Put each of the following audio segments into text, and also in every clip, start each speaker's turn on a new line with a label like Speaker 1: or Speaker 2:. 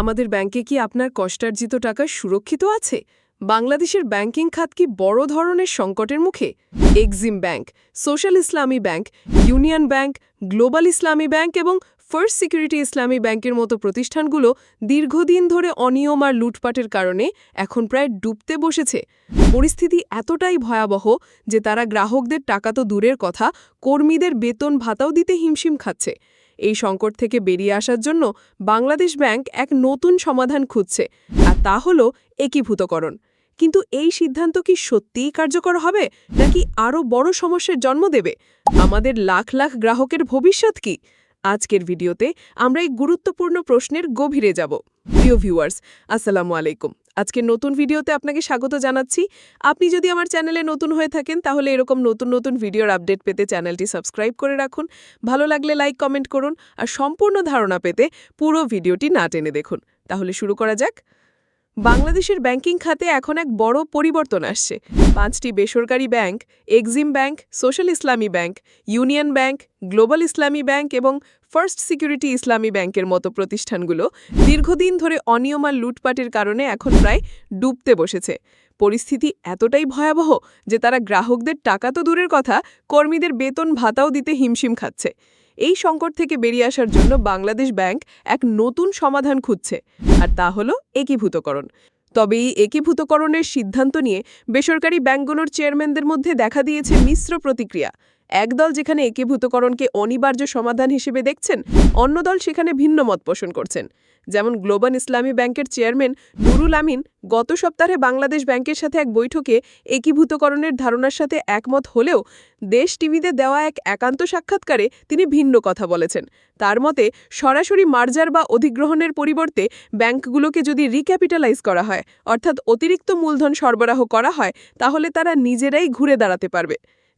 Speaker 1: আমাদের ব্যাংকে কি আপনার কষ্টার্জিত টাকা সুরক্ষিত আছে? বাংলাদেশের ব্যাংকিং খাত কি বড় ধরনের সংকটের মুখে? Exim bank, social Islami bank, union bank, global Islami bank এবং ফার্স্ট সিকিউরিটি ইসলামী ব্যাংকের মতো প্রতিষ্ঠানগুলো দীর্ঘদিন ধরে অনিয়ম আর লুটপাটের কারণে এখন প্রায় ডুবতে বসেছে। পরিস্থিতি এতটাই ভয়াবহ যে তারা গ্রাহকদের টাকা তো দূরের কথা, কর্মীদের বেতন ভাতাও দিতে হিমশিম খাচ্ছে। এই সংকট থেকে বেরিয়ে আসার জন্য বাংলাদেশ ব্যাংক এক নতুন সমাধান খুঁজছে, আর তা হল একীভূতকরণ। কিন্তু এই সিদ্ধান্ত কি সত্যিই কার্যকর হবে, নাকি আরও বড় সমস্যার জন্ম দেবে? আমাদের লাখ লাখ গ্রাহকের ভবিষ্যৎ কি? আজকের ভিডিওতে আমরা এই গুরুত্বপূর্ণ প্রশ্নের গভীরে যাব। প্রিয় ভিউয়ার্স, আসসালামু আলাইকুম। আজকের নতুন ভিডিওতে আপনাকে স্বাগত জানাচ্ছি। আপনি যদি আমার চ্যানেলে নতুন হয়ে থাকেন, তাহলে এরকম নতুন নতুন ভিডিওর আপডেট পেতে চ্যানেলটি সাবস্ক্রাইব করে রাখুন। ভালো লাগলে লাইক, কমেন্ট করুন, আর সম্পূর্ণ ধারণা পেতে পুরো ভিডিওটি না টেনে দেখুন। তাহলে শুরু করা যাক। বাংলাদেশের ব্যাংকিং খাতে এখন এক বড় পরিবর্তন আসছে। পাঁচটি বেসরকারি bank, Exim bank, social Islami bank, union bank, global Islami bank এবং ফার্স্ট সিকিউরিটি ইসলামী ব্যাংকের মতো প্রতিষ্ঠানগুলো দীর্ঘদিন ধরে অনিয়ম আর লুটপাটের কারণে এখন প্রায় ডুবতে বসেছে। পরিস্থিতি এতটাই ভয়াবহ যে তারা গ্রাহকদের টাকা তো দূরের কথা, কর্মীদের বেতন ভাতাও দিতে হিমশিম খাচ্ছে। এই সংকট থেকে বেরিয়ে আসার জন্য বাংলাদেশ ব্যাংক এক নতুন সমাধান খুঁজছে, আর তা হল একীভূতকরণ। তবে এই একীভূতকরণের সিদ্ধান্ত নিয়ে বেসরকারি ব্যাংকগুলোর চেয়ারম্যানদের মধ্যে দেখা দিয়েছে মিশ্র প্রতিক্রিয়া। একদল যেখানে একীভূতকরণকে অনিবার্য সমাধান হিসেবে দেখছেন, অন্য দল সেখানে ভিন্ন মত পোষণ করছেন। যেমন গ্লোবাল ইসলামী ব্যাংকের চেয়ারম্যান নুরুল আমিন গত সপ্তাহে বাংলাদেশ ব্যাংকের সাথে এক বৈঠকে একীভূতকরণের ধারণার সাথে একমত হলেও দেশ টিভিতে দেওয়া এক একান্ত সাক্ষাৎকারে তিনি ভিন্ন কথা বলেছেন। তার মতে, সরাসরি মার্জার বা অধিগ্রহণের পরিবর্তে ব্যাংকগুলোকে যদি রিক্যাপিটালাইজ করা হয়, অর্থাৎ অতিরিক্ত মূলধন সরবরাহ করা হয়, তাহলে তারা নিজেরাই ঘুরে দাঁড়াতে পারবে।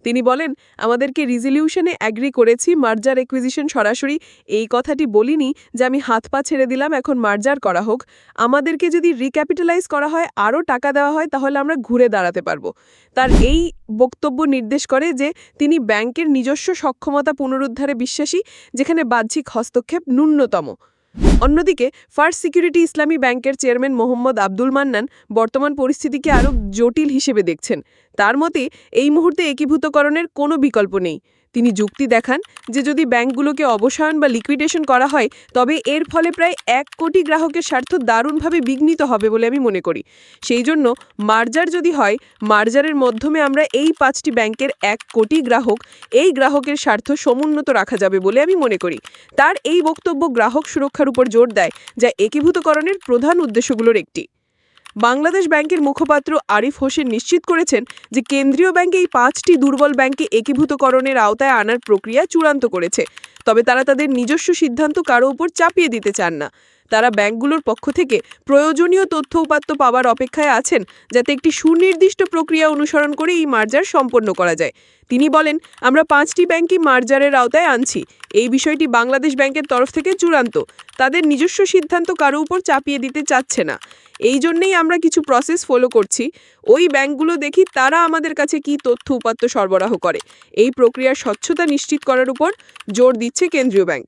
Speaker 1: তিনি বলেন, আমাদেরকে রিজলিউশনে অ্যাগ্রি করেছি মার্জার একুইজিশন সরাসরি। এই কথাটি বলিনি যে আমি হাত পা ছেড়ে দিলাম, এখন মার্জার করা হোক। আমাদেরকে যদি রিক্যাপিটালাইজ করা হয়, আরও টাকা দেওয়া হয়, তাহলে আমরা ঘুরে দাঁড়াতে পারব। তার এই বক্তব্য নির্দেশ করে যে তিনি ব্যাংকের নিজস্ব সক্ষমতা পুনরুদ্ধারে বিশ্বাসী, যেখানে বাহ্যিক হস্তক্ষেপ ন্যূনতম। অন্যদিকে, ফার্স্ট সিকিউরিটি ইসলামী ব্যাংকের চেয়ারম্যান মোহাম্মদ আব্দুল মান্নান বর্তমান পরিস্থিতিকে আরও জটিল হিসেবে দেখছেন। তার মতে, এই মুহূর্তে একীভূতকরণের কোনো বিকল্প নেই। তিনি যুক্তি দেখান যে যদি ব্যাংকগুলোকে অবসায়ন বা লিকুইডেশন করা হয়, তবে এর ফলে প্রায় এক কোটি গ্রাহকের স্বার্থ দারুণভাবে বিঘ্নিত হবে বলে আমি মনে করি। সেই জন্য মার্জার যদি হয়, মার্জারের মাধ্যমে আমরা এই পাঁচটি ব্যাংকের এক কোটি গ্রাহক, এই গ্রাহকের স্বার্থ সমুন্নত রাখা যাবে বলে আমি মনে করি। তার এই বক্তব্য গ্রাহক সুরক্ষার উপর জোর দেয়, যা একীভূতকরণের প্রধান উদ্দেশ্যগুলোর একটি। বাংলাদেশ ব্যাংকের মুখপাত্র আরিফ হোসেন নিশ্চিত করেছেন যে কেন্দ্রীয় ব্যাংক এই পাঁচটি দুর্বল ব্যাংকে একীভূতকরণের আওতায় আনার প্রক্রিয়া চূড়ান্ত করেছে। তবে তারা তাদের নিজস্ব সিদ্ধান্ত কারও উপর চাপিয়ে দিতে চান না। তারা ব্যাংকগুলোর পক্ষ থেকে প্রয়োজনীয় তথ্য উপাত্ত পাওয়ার অপেক্ষায় আছেন যাতে একটি সুনির্দিষ্ট প্রক্রিয়া অনুসরণ করে এই মার্জার সম্পন্ন করা যায়। তিনি বলেন, আমরা পাঁচটি ব্যাংকই মার্জারের আওতায় আনছি। এই বিষয়টি বাংলাদেশ ব্যাংকের তরফ থেকে চূড়ান্ত। তাদের নিজস্ব সিদ্ধান্ত কারও উপর চাপিয়ে দিতে চাচ্ছে না। এই জন্যেই আমরা কিছু প্রসেস ফলো করছি। ওই ব্যাংকগুলো দেখি তারা আমাদের কাছে কি তথ্য উপাত্ত সরবরাহ করে। এই প্রক্রিয়ার স্বচ্ছতা নিশ্চিত করার উপর জোর দিচ্ছে কেন্দ্রীয় ব্যাংক।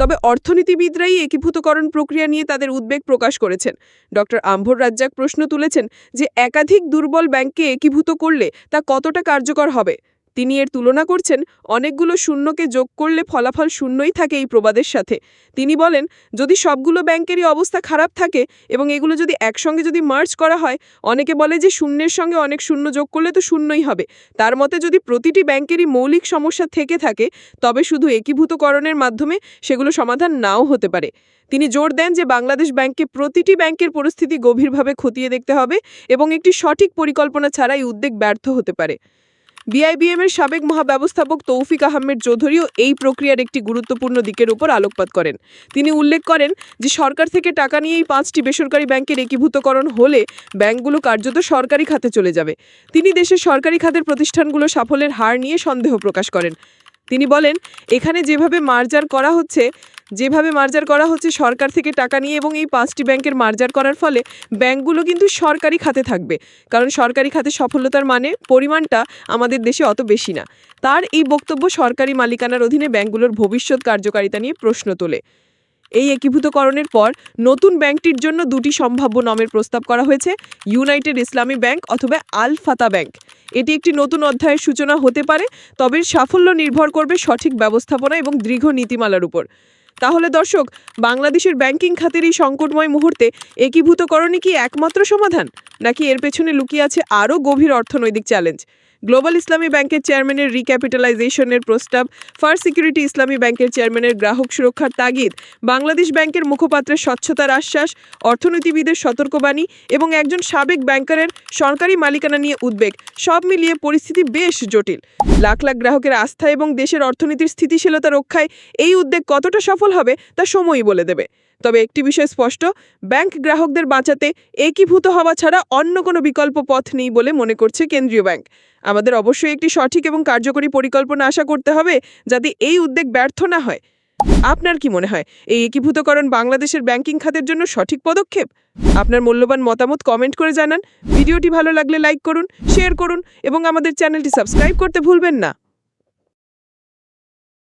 Speaker 1: তবে অর্থনীতিবিদরাই একীভূতকরণ প্রক্রিয়া নিয়ে তাদের উদ্বেগ প্রকাশ করেছেন। ডক্টর আম্ভর রাজ্জাক প্রশ্ন তুলেছেন যে, একাধিক দুর্বল ব্যাংককে একীভূত করলে তা কতটা কার্যকর হবে? তিনি এর তুলনা করছেন, অনেকগুলো শূন্যকে যোগ করলে ফলাফল শূন্যই থাকে এই প্রবাদের সাথে। তিনি বলেন, যদি সবগুলো ব্যাংকেরই অবস্থা খারাপ থাকে এবং এগুলো যদি একসঙ্গে যদি মার্চ করা হয়, অনেকে বলে যে শূন্যের সঙ্গে অনেক শূন্য যোগ করলে তো শূন্যই হবে। তার মতে যদি প্রতিটি ব্যাংকেরই মৌলিক সমস্যা থেকে থাকে, তবে শুধু একীভূতকরণের মাধ্যমে সেগুলো সমাধান নাও হতে পারে। তিনি জোর দেন যে বাংলাদেশ ব্যাংককে প্রতিটি ব্যাংকের পরিস্থিতি গভীরভাবে খতিয়ে দেখতে হবে এবং একটি সঠিক পরিকল্পনা ছাড়াই উদ্বেগ ব্যর্থ হতে পারে। বিআইবিএম এর সাবেক মহাব্যবস্থাপক তৌফিক আহমেদ চৌধুরীও এই প্রক্রিয়ার একটি গুরুত্বপূর্ণ দিকের উপর আলোকপাত করেন। তিনি উল্লেখ করেন যে, সরকার থেকে টাকা নিয়েই পাঁচটি বেসরকারি ব্যাংকের একীভূতকরণ হলে ব্যাংকগুলো কার্যত সরকারি খাতে চলে যাবে। তিনি দেশের সরকারি খাতের প্রতিষ্ঠানগুলো সাফল্যের হার নিয়ে সন্দেহ প্রকাশ করেন। তিনি বলেন, এখানে যেভাবে মার্জার করা হচ্ছে, যেভাবে মার্জার করা হচ্ছে সরকার থেকে টাকা নিয়ে এবং এই পাঁচটি ব্যাংকের মার্জার করার ফলে ব্যাংকগুলো কিন্তু সরকারি খাতে থাকবে। কারণ সরকারি খাতে সফলতার মানে পরিমাণটা আমাদের দেশে অত বেশি না। তার এই বক্তব্য সরকারি মালিকানার অধীনে ব্যাংকগুলোর ভবিষ্যৎ কার্যকারিতা নিয়ে প্রশ্ন তোলে। এই একীভূতকরণের পর নতুন ব্যাংকটির জন্য দুটি সম্ভাব্য নামের প্রস্তাব করা হয়েছে, ইউনাইটেড ইসলামী ব্যাংক অথবা আল ফাতা ব্যাংক। এটি একটি নতুন অধ্যায়ের সূচনা হতে পারে, তবে সাফল্য নির্ভর করবে সঠিক ব্যবস্থাপনা এবং দীর্ঘ নীতিমালার উপর। তাহলে দর্শক, বাংলাদেশের ব্যাংকিং খাতের এই সংকটময় মুহূর্তে একীভূতকরণই কি একমাত্র সমাধান? নাকি এর পেছনে লুকিয়ে আছে আরও গভীর অর্থনৈতিক চ্যালেঞ্জ? গ্লোবাল ইসলামী ব্যাংকের চেয়ারম্যানের রিক্যাপিটালাইজেশনের প্রস্তাব ফার সিকিউরিটি ইসলামী ব্যাংকের চেয়ারম্যানের গ্রাহক সুরক্ষার তাগিদ, বাংলাদেশ ব্যাংকের মুখপাত্রের স্বচ্ছতার আশ্বাস, অর্থনীতিবিদের সতর্কবাণী এবং একজন সাবেক ব্যাংকারের সরকারি মালিকানা নিয়ে উদ্বেগ, সব মিলিয়ে পরিস্থিতি বেশ জটিল। লাখ লাখ গ্রাহকের আস্থা এবং দেশের অর্থনীতির স্থিতিশীলতা রক্ষায় এই উদ্যোগ কতটা সফল হবে তা সময়ই বলে দেবে। তবে একটি বিষয় স্পষ্ট, ব্যাংক গ্রাহকদের বাঁচাতে একীভূত হওয়া ছাড়া অন্য কোনো বিকল্প পথ নেই বলে মনে করছে কেন্দ্রীয় ব্যাংক। আমাদের অবশ্যই একটি সঠিক এবং কার্যকরী পরিকল্পনা আশা করতে হবে যাতে এই উদ্যোগ ব্যর্থ না হয়। আপনার কি মনে হয়, এই একীভূতকরণ বাংলাদেশের ব্যাংকিং খাতের জন্য সঠিক পদক্ষেপ? আপনার মূল্যবান মতামত কমেন্ট করে জানান। ভিডিওটি ভালো লাগলে লাইক করুন, শেয়ার করুন এবং আমাদের চ্যানেলটি সাবস্ক্রাইব করতে ভুলবেন না।